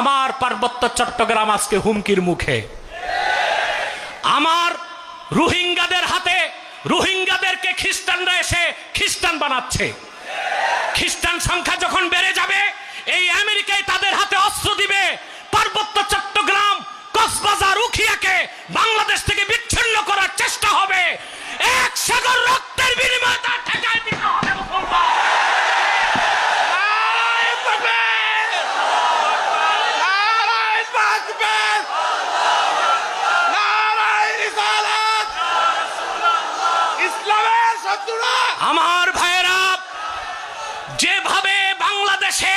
আমার পার্বত্য চট্টগ্রাম আজকে হুমকির মুখে। আমার রোহিঙ্গাদের হাতে রোহিঙ্গাদেরকে খ্রিস্টানরা এসে খ্রিস্টান বানাচ্ছে। খ্রিস্টান সংখ্যা যখন বেড়ে যাবে, এই আমেরিকায় তাদের হাতে আমার ভাইয়েরা, যেভাবে বাংলাদেশে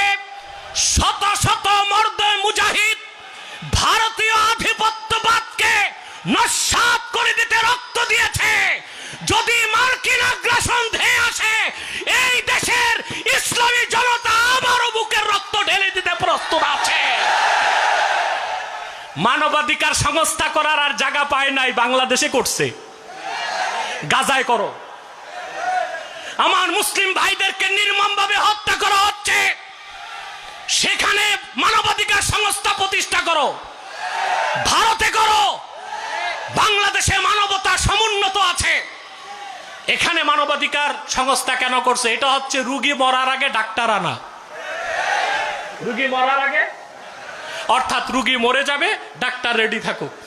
শত শত মর্দ মুজাহিদ ভারতীয় আধিপত্যবাদকে নস্বাত করে দিতে রক্ত দিয়েছে, যদি মার্কিন আগ্রাসন ধেয়ে আসে, এই দেশের ইসলামী জনতা আবারও বুকের রক্ত ঢেলে দিতে প্রস্তুত আছে। মানবাধিকার সংস্থা করার আর জায়গা পায় নাই, বাংলাদেশে করছে। গাজায় করো। আমার মুসলিম ভাইদেরকে নির্মমভাবে হত্যা করা হচ্ছে। সেখানে মানবাধিকার সংস্থা প্রতিষ্ঠা করো। ভারতে করো। বাংলাদেশে মানবতা সমুন্নত আছে। এখানে মানবাধিকার সংস্থা কেন করছে? এটা হচ্ছে রুগী মরার আগে ডাক্তার আনা। রুগী মরার আগে? অর্থাৎ রুগী মরে যাবে, ডাক্তার রেডি থাকুক।